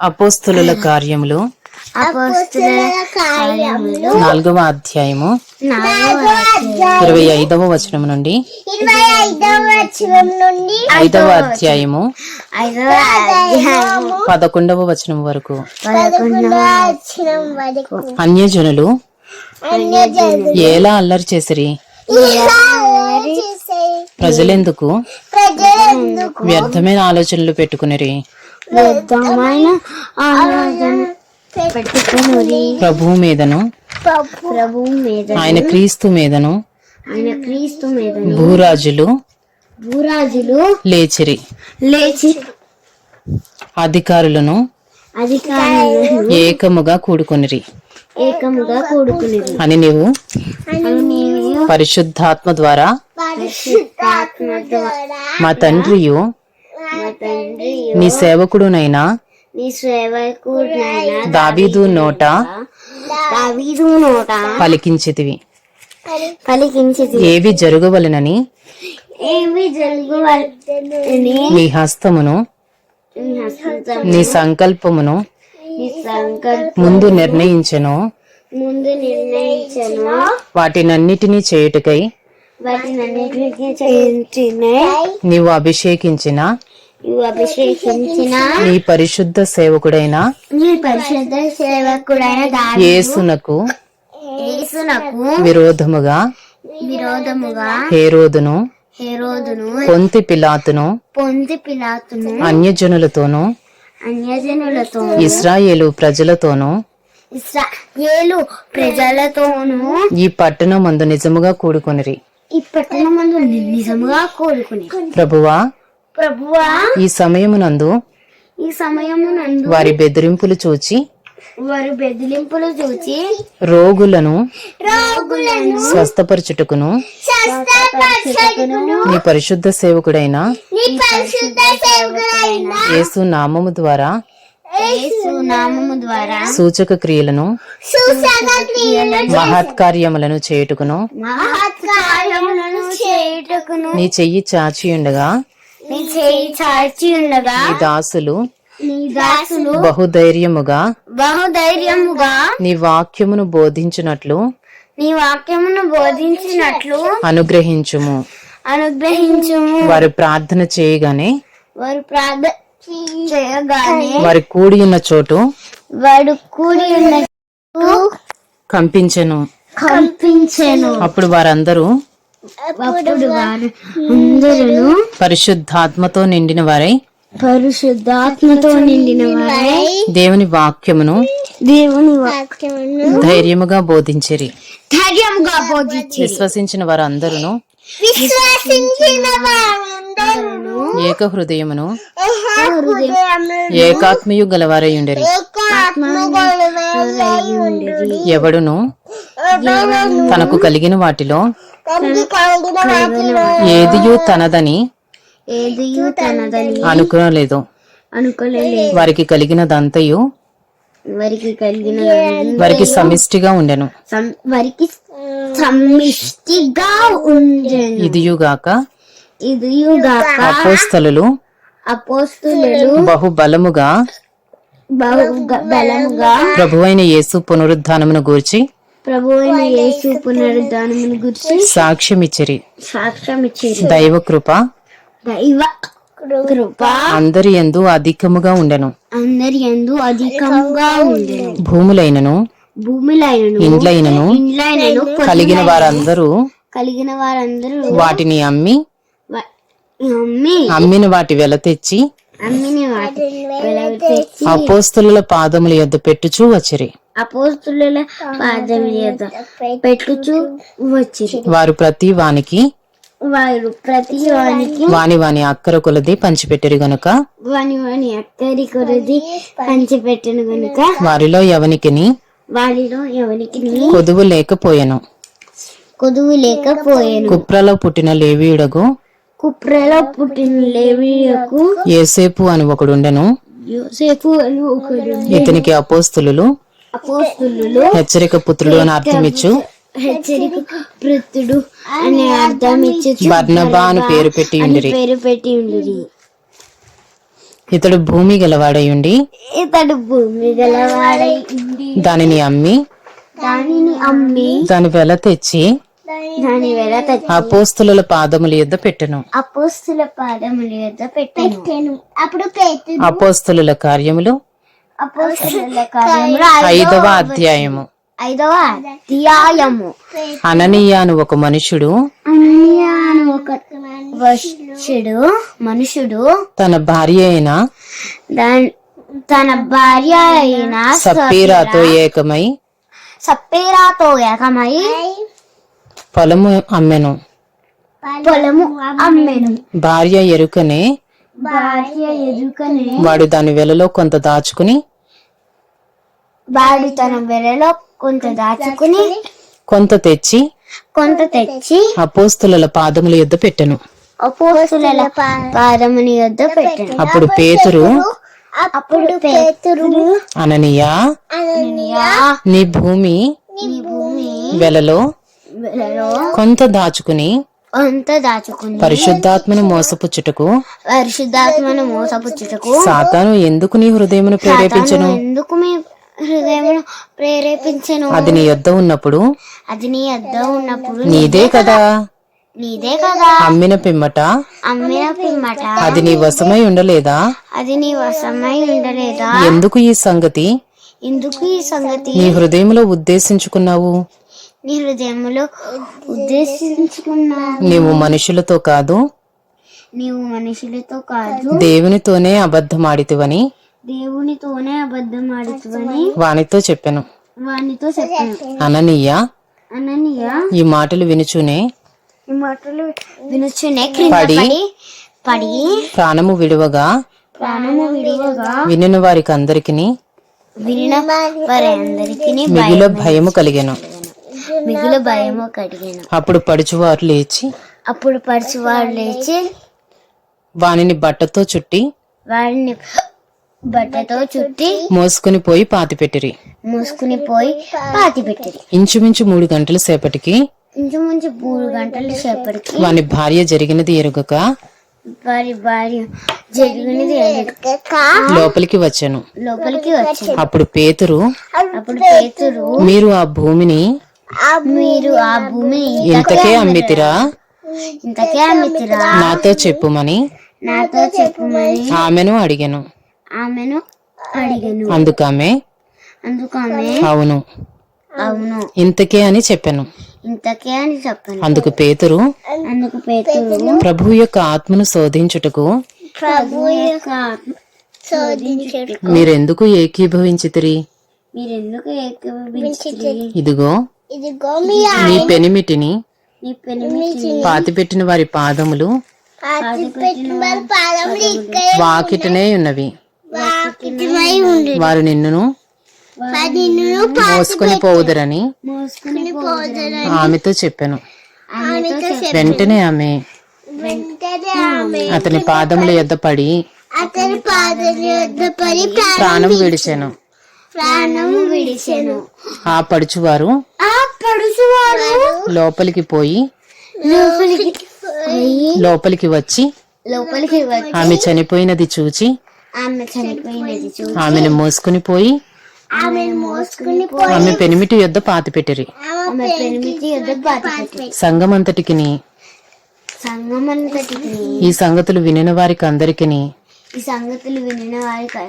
అపోస్తుల కార్యములు. నాలుగవ అధ్యాయము. ఇరవై ఐదవ వచనం నుండి. ఐదవ అధ్యాయము. పదకొండవ వచనం వరకు. అన్యజనులు ఎలా అల్లరి చేసిరి? ప్రజలెందుకు? వ్యర్థమైన ఆలోచనలు పెట్టుకునిరి. వ్యర్థమైన ఆలోచన పెట్టుకుని ప్రభువు మీదను. ప్రభు మీద ఆయన క్రీస్తు మీదను. ఆయన క్రీస్తు మీద భూరాజులు భూరాజులు లేచిరి. లేచి అధికారులను అధికారులను ఏకముగా కూడుకొనిరి. ఏకముగా కూడుకుని అని నీవు పరిశుద్ధాత్మ ద్వారా మా తండ్రియు నీ సేవకుడునైనా నీ సేవకుడైన దావీదు నోట దావీదు నోట పలికించితివి. పలికించింది ఏవి జరగవలెనని నీ హస్తమును నీ సంకల్పమును ముందు నిర్ణయించెను. ముందు నిర్ణయించను. వాటినన్నిటినీ చేయుటకై నీవు అభిషేకించిన? నీ పరిశుద్ధ సేవకుడైన? నీ పరిశుద్ధ సేవకుడైన దాని యేసునకు యేసునకు విరోధముగా విరోధముగా హేరోదును హెరోదును పొంతి పిలాతును పొంది పిలాతును అన్యజనులతోనూ అన్యజనులతో ఇస్రాయేలు ప్రజలతోనూ ఇస్రాయేలు ప్రజలతోనూ ఈ పట్టణం మందు నిజముగా కూడుకొనిరి. ఈ పట్టణమందు నిజముగా కోరుకుని ప్రభువా ప్రభువా ఈ సమయమునందు ఈ సమయమునందు వారి బెదిరింపులు చూచి వారు బెదిరింపులు చూచి రోగులను రోగులను స్వస్థపరచుటకును నీ పరిశుద్ధ సేవకుడైన యేసు నామము ద్వారా సూచక క్రియలను మహత్కార్యములను చేయుటకును నీ చెయ్యి చాచి ఉండగా నీ చేయి చాచి ఉండగా నీ దాసులు బహుధైర్యముగా బహుధైర్యముగా నీ వాక్యమును బోధించునట్లు నీ వాక్యమును బోధించినట్లు అనుగ్రహించుము. అనుగ్రహించుము. వారు ప్రార్థన చేయగానే వారు ప్రార్థన వారి కూడి ఉన్న చోటు వాడు కూడి ఉన్న కంపించెను. కంపించెను. అప్పుడు వారందరూ అప్పుడు వారు అందరూ పరిశుద్ధాత్మతో నిండిన వారై పరిశుద్ధాత్మతో నిండిన వారై దేవుని వాక్యమును దేవుని వాక్యమును ధైర్యముగా బోధించిరి. ధైర్యంగా బోధించి విశ్వసించిన వారందరూ ఏక హృదయమును ఏకాత్మయు గలవారై ఉండరి ఏకాత్మగలవారై ఎవడును? తనకు కలిగిన వాటిలో ఏదియు తనదని అనుకోలేదు వారికి కలిగినదంతయు వారికి కలిగిన వారికి సమిష్టిగా ఉండెను. వారికి సమిష్టిగా ఉండెను. ఇదియుగాక ఇదియుగాక అపోస్తలు అపోస్తులు బహుబలముగా బలముగా ప్రభువైన యేసు పునరుద్ధానమును గూర్చి ప్రభు అయిన యేసు పునరుద్ధానమును గురించి సాక్ష్యమిచ్చిరి. సాక్ష్యం ఇచ్చారు దైవ కృప దైవ కృప అందరి యందు అధికముగా ఉండెను. అందరి యందు అధికంగా ఉండెను. భూమిలైనను ఇండ్లైనను కలిగిన వారందరూ కలిగిన వారందరూ వాటిని అమ్మి అమ్మిన వాటి వెల తెచ్చి అమ్మిన వాటి తెచ్చి అపోస్తలుల పాదముల యొద్ద పెట్టుచూ వచ్చిరి. అపోస్తుల పాదం మీద పెట్టుచు వచ్చి వారు ప్రతి వానికి వారు ప్రతి వానికి వాని వాని అక్కర కొలది పంచిపెట్టిరి గనుక. వాని వాని అక్కడి కొరది పంచిపెట్టను గనుక. వారిలో ఎవనికిని వారిలో ఎవరికి కొదువు లేకపోయెను. కొదువు లేకపోయాను. కుప్రలో పుట్టిన లేవీయుడగు కుప్రలో పుట్టిన లేవియకు ఏసేపు అని ఒకడుండెను. యోసేపు అని ఒకడు ఇతనికి అపోస్తులు అపోస్తులు హెచ్చరిక పుత్రుడు అని అర్థమిచ్చు. హెచ్చరిక పృత్తుడు అనే అర్థం ఇచ్చి బర్నబా అని పేరు పెట్టి పేరు పెట్టి ఉండిరి. ఇతడు భూమి గలవాడయుండి ఇతడు భూమి గలవాడై ఉండి దానిని అమ్మి దానిని అమ్మి దాని వెల తెచ్చి దాని వెల తెచ్చి అపోస్తుల పాదముల యొద్ద పెట్టెను. అపోస్తుల పాదముల యొద్ద పెట్టాను. అప్పుడు అపోస్తుల కార్యములు అపోస్తుల కార్యములు ఐదవ అధ్యాయము. ఐదవ అధ్యాయము అననీయ అను ఒక మనుషుడు ఒక వశుడు మనుషుడు తన భార్య అయిన తన భార్య అయిన సప్పీరాతో ఏకమై సప్పేరాతో ఏకమై పొలము అమ్మెను. పొలము అమ్మెను. భార్య ఎరుకనే భార్య ఎదుకనే వాడు దాని వెలలో కొంత దాచుకుని వాడు తన వెలలో కొంత దాచుకుని కొంత తెచ్చి కొంత తెచ్చి అపోస్తుల పాదముల యొద్ద పెట్టెను. అపోస్తుల పాదముని యొద్ద పెట్టాను. అప్పుడు పేతురు అప్పుడు పేతురు అననీయ అననీయ నీ భూమి నీ భూమి వెలలో వెలలో కొంత దాచుకుని కొంత దాచుకుని పరిశుద్ధాత్మను మోసపుచ్చుటకు పరిశుద్ధాత్మను మోసపుచ్చుటకు సాతాను ఎందుకు నీ హృదయమును ప్రేరేపించను? ఎందుకు మీ హృదయమును ప్రేరేపించను. అది నీ యొద్ద ఉన్నప్పుడు అది నీ అద్ద ఉన్నప్పుడు నీదే కదా. నీదే కదా. అమ్మిన పిమ్మట. అమ్మిన పిమ్మట. అది నీ వశమై ఉండలేదా? అది నీ వశమై ఉండలేదా? ఎందుకు ఈ సంగతి? ఎందుకు ఈ సంగతి? నీ హృదయములో ఉద్దేశించుకున్నావు. నీ హృదయములో ఉద్దేశించుకున్నా నీవు మనుషులతో కాదు. నీవు మనుషులతో కాదు. దేవునితోనే అబద్ధమాడితివని. దేవునితోనే అబద్ధం ఆడుతువని వానితో చెప్పెను. వానితో చెప్పాను. అననీయ అననీయ ఈ మాటలు వినుచునే ఈ మాటలు వినుచునే పడి పడి ప్రాణము విడువగా ప్రాణము విడువగా వినిన వారికి అందరికి వినిన వారి అందరికి మిగుల భయము కలిగెను. మిగులు భయము కడిగాను అప్పుడు పడుచువారు లేచి అప్పుడు పరుచువాడు లేచి వానిని బట్టతో చుట్టి వాడిని బట్టతో చుట్టి మోసుకుని పోయి పాతిపెట్టిరి మూసుకుని పోయి పాతి పెట్టింది ఇంచుమించు మూడు గంటల సేపటికి ఇంచుమించు మూడు గంటల సేపటికి వాని భార్య జరిగినది ఎరుగక వారి భార్య జరిగినది ఎరగక లోపలికి వచ్చాను. లోపలికి వచ్చింది అప్పుడు పేతురు అప్పుడు పేతురు మీరు ఆ భూమిని మీరు ఆ భూమిని ఇంతకే అమ్మితిరా? ఇంతకే అమ్మితిరా? నాతో చెప్పుమని నాతో చెప్పుమని ఆమెను అడిగాను. ఆమెను అడిగాను. అందుకామె? అందుకు ఆమె అవును. అవును. ఇంతకే అని చెప్పాను. ఇంతకే అని చెప్పాను. అందుకు పేతురు అందుకు పేతురు ప్రభు యొక్క ఆత్మను శోధించుటకు ప్రభు యొక్క ఆత్మ శోధించడు మీరెందుకు ఏకీభవించితిరి? మీరెందుకు ఏకీభవించిరి ఇదిగో ఇదిగో నీ పెనిమిటిని నీ పెనిమిటి పాతిపెట్టిన వారి పాదములు వాకిటనే ఉన్నవి. వారు నిన్నును మోసుకొని పోవుదరని ఆమెతో చెప్పాను. వెంటనే ఆమె అతని పాదముల యొద్ద పడి ప్రాణం విడిచాను. ప్రాణము విడిచెను. ఆ పడుచువారు ఆ పడుచువారు లోపలికి పోయి లోపలికి వచ్చి లోపలికి వచ్చి ఆమె చనిపోయినది చూచి ఆమెను మోసుకుని పోయి ఆమె మోసుకుని పోయి ఆమె పెనిమిటి యొద్ద యొద్ద పాతి సంగమంతటికిని సంఘం అంతటికి ఈ సంగతులు వినిన వారికి అందరికి ఈ సంగతులు వినిన వారికి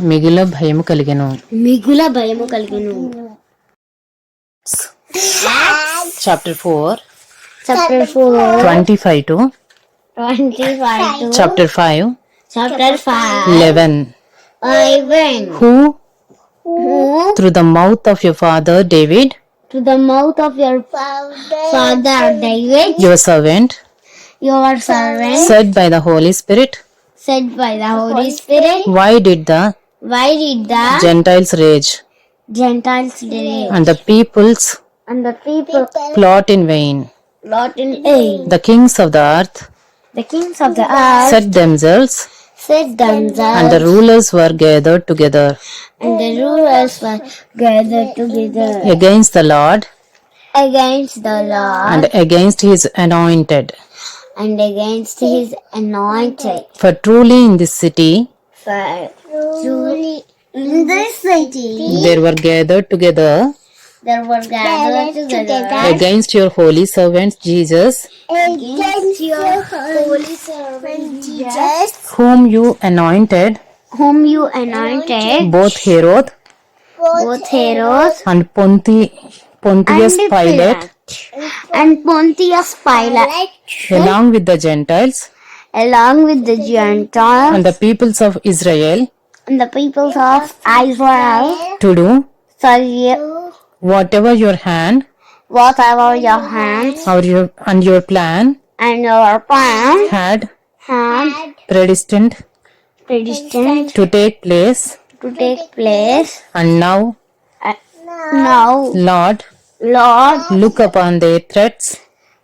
మిగిలిన భయము కలిగెను. మిగుల భయము కలిగిను. Chapter four chapter four twenty five to twenty five to chapter five Chapter 5 11 Ivan Who? Who? Through the mouth of your father David? To the mouth of your father David. Your servant? Your servant. Said by the Holy Spirit. Said by the Holy Spirit. Why did the why did the Gentiles rage? Gentiles rage. And the peoples and the people plot in vain. plot in vain. The kings of the earth the kings of the earth set themselves themselves, and the rulers were gathered together. And the rulers were gathered together. Against the Lord. Against the Lord. And against his anointed. and against his anointed. For truly in this city For truly in this city there were gathered together there were gathered together against your holy servant Jesus, against your holy servant Jesus, whom you anointed, whom you anointed, both Herod. Both Herod and Ponti, Pontius and Pilate, and Pontius Pilate, along with the Gentiles. Along with the Gentiles. And the peoples of Israel, and the peoples of Israel, to do? For you, whatever your hand whatever your hands or your and your plan and your plan had had predestined predestined to take place, to take place. and now, Now, Lord, Lord, look upon their threats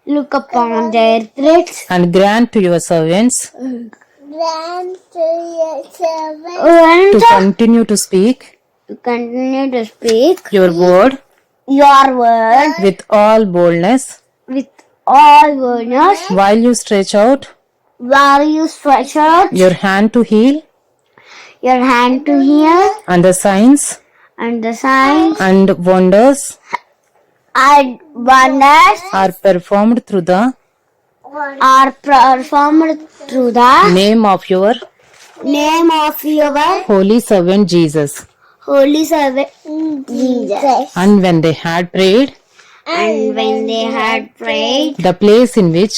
look upon their threats. and grant to your servants grant to your servants to continue to speak to continue to speak your word your word with all boldness. with all boldness while you stretch out. while you stretch out your hand to heal. your hand to heal and the signs. and the signs and wonders. and wonders are performed through the are performed through the name of your name of your holy servant Jesus. Holy servant Jesus. And when they had prayed, And when they had prayed, the place in which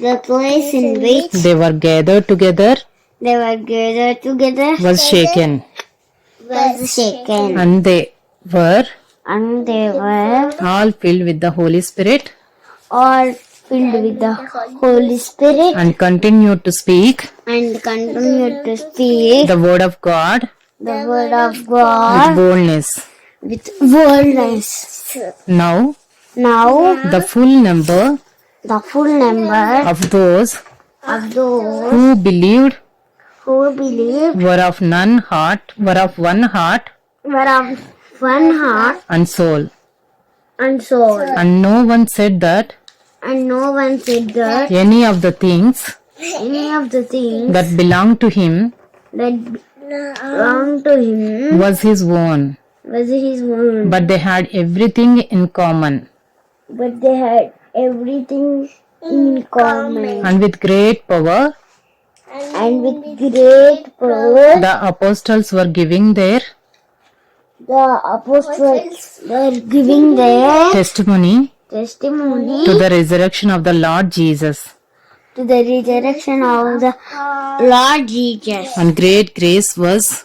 the place in which they were gathered together they were gathered together was shaken, was shaken, and they were and they were all filled with the Holy Spirit all filled with the Holy Spirit and continued to speak and continued to speak the word of God the word of God with God boldness. with boldness. Now, Now, the full number the full number of those of those who believed who believed were of none heart, were of one heart were of one heart and soul. and soul. And no one said that And no one said that any of the things any of the things that belonged to him that belonged to him was his own, was his own. but they had everything in common. But they had everything in common. And with great power, And with great power, the apostles were giving their the apostles were giving their testimony testimony to the resurrection of the Lord Jesus. To the resurrection of the Lord Jesus. And great grace was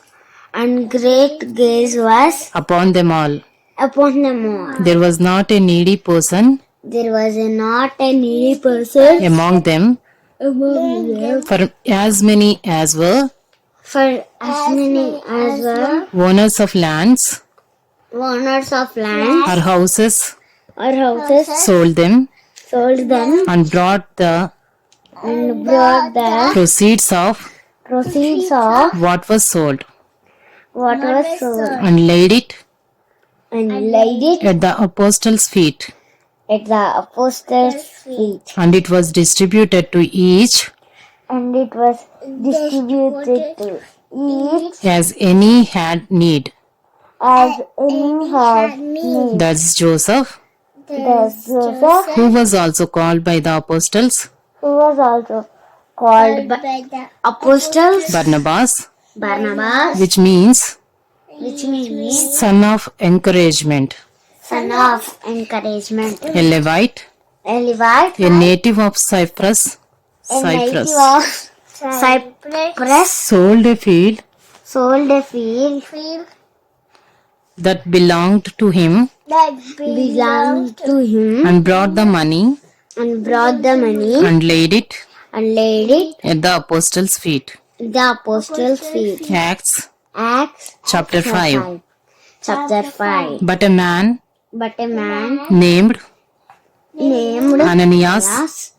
And great grace was upon them all. upon them all. There was not a needy person There was not a needy person among them, among them. for as many as were For as many as were owners of lands owners of land or houses or houses sold them sold them and brought the and brought the proceeds of proceeds of what was sold what was sold and laid it and laid it at the apostles' feet. at the apostles' feet. And it was distributed to each And it was distributed to each as any had need. as any had need. That's Joseph, Thus Joseph, who was also called by the apostles who was also called by the apostles. Barnabas, Barnabas, which means which means son of encouragement, son of encouragement. a Levite, A Levite, a native of Cyprus, a Cyprus, native of Cyprus, sold a field. Sold a field. That belonged to him. That belonged to him. And brought the money and brought the money and laid it and laid it at the apostles' feet. the apostles' feet. Acts Acts chapter 5. Chapter 5. But a man But a man named named Ananias Ananias,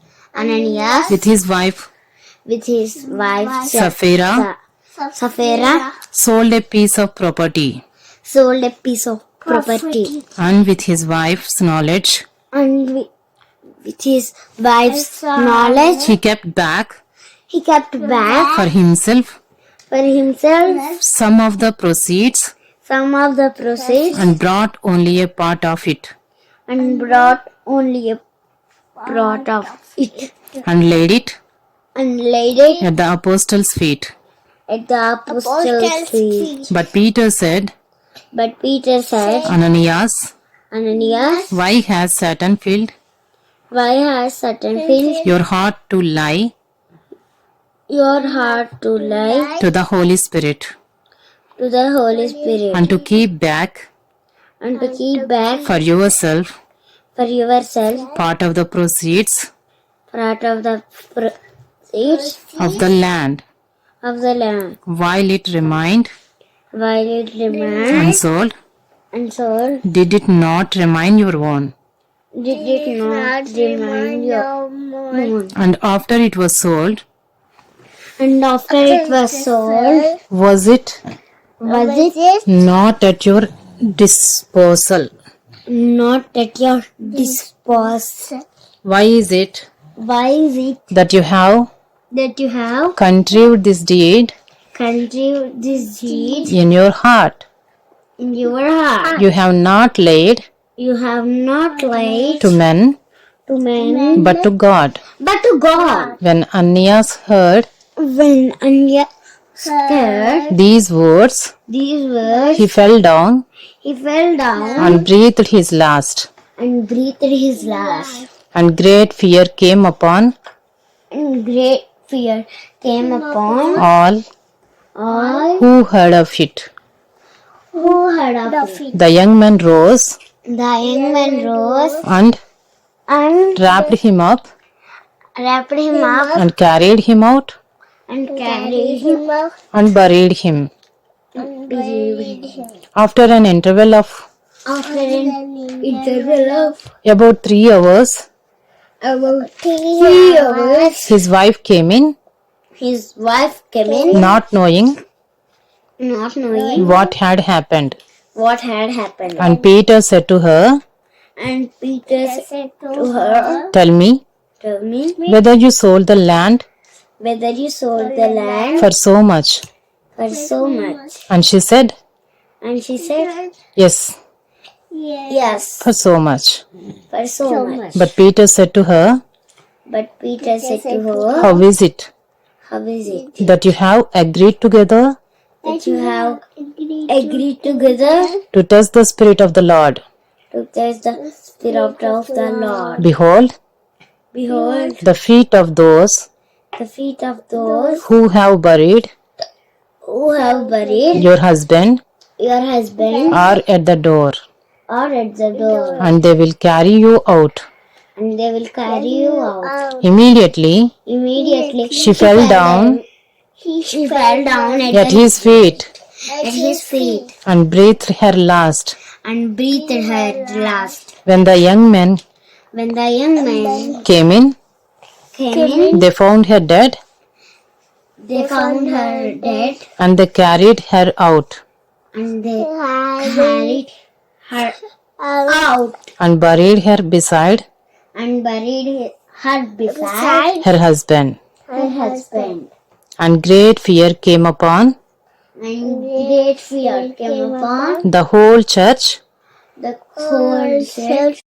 Ananias with his wife with his wife Sapphira Sa- Sapphira sold a piece of property sold a piece of property and with his wife's knowledge and with, with his wife's uh, knowledge, he kept back he kept back for himself for himself some of the proceeds some of the proceeds and brought only a part of it and brought only a part of it and laid it and laid it at the apostles' feet. at the apostles' feet. But Peter said, But Peter said, Ananias, Ananias, why has Satan filled why has Satan filled your heart to lie. Your heart to lie to the Holy Spirit. to the Holy Spirit. And to keep back. And to keep back for yourself. for yourself. Part of the proceeds. Part of the proceeds of the land. of the land. While it remained. While it remained unsold? unsold. Did it not remain your own? Did it not remain your own And after it was sold, and after it was sold was it was it not at your disposal? not at your disposal? Why is it why is it that you have that you have contrived this deed conceived this deed in your heart? in your heart? You have not laid you have not lied to men to men but to God. but to God. When Aeneas heard When Anya heard these words, these words, he fell down he fell down and breathed his last. and breathed his last. And great fear came upon And great fear came upon all all who heard of it. who heard of it. The young man rose The young man rose and and wrapped him up wrapped him up and carried him out and carried him up and buried him. and buried him. After an interval of After an interval of about three hours, about three hours, his wife came in, his wife came in, not knowing not knowing what had happened. What had happened. And Peter said to her, And Peter said to her, Tell me Tell me whether you sold the land whether you sold the land for so much. for so much. And she said, And she said, Yes, Yes, for so much. for so much. But Peter said to her, But Peter said to her, How is it How is it that you have agreed together that you have agreed together to test the Spirit of the Lord? to test the Spirit of the Lord? Behold, Behold, the feet of those the feet of those who have buried who have buried your husband your husband are at the door, are at the door, and they will carry you out. and they will carry you out. Immediately, Immediately, she fell down she fell down at, at his feet. at his feet. and breathed her last. and breathed her last. When the young men When the young man came in, came in, they found her dead. they found her dead. and they carried her out. And they carried her out. and buried her beside and buried her beside her husband. her husband. And great fear came upon And great fear came upon the whole church. the whole church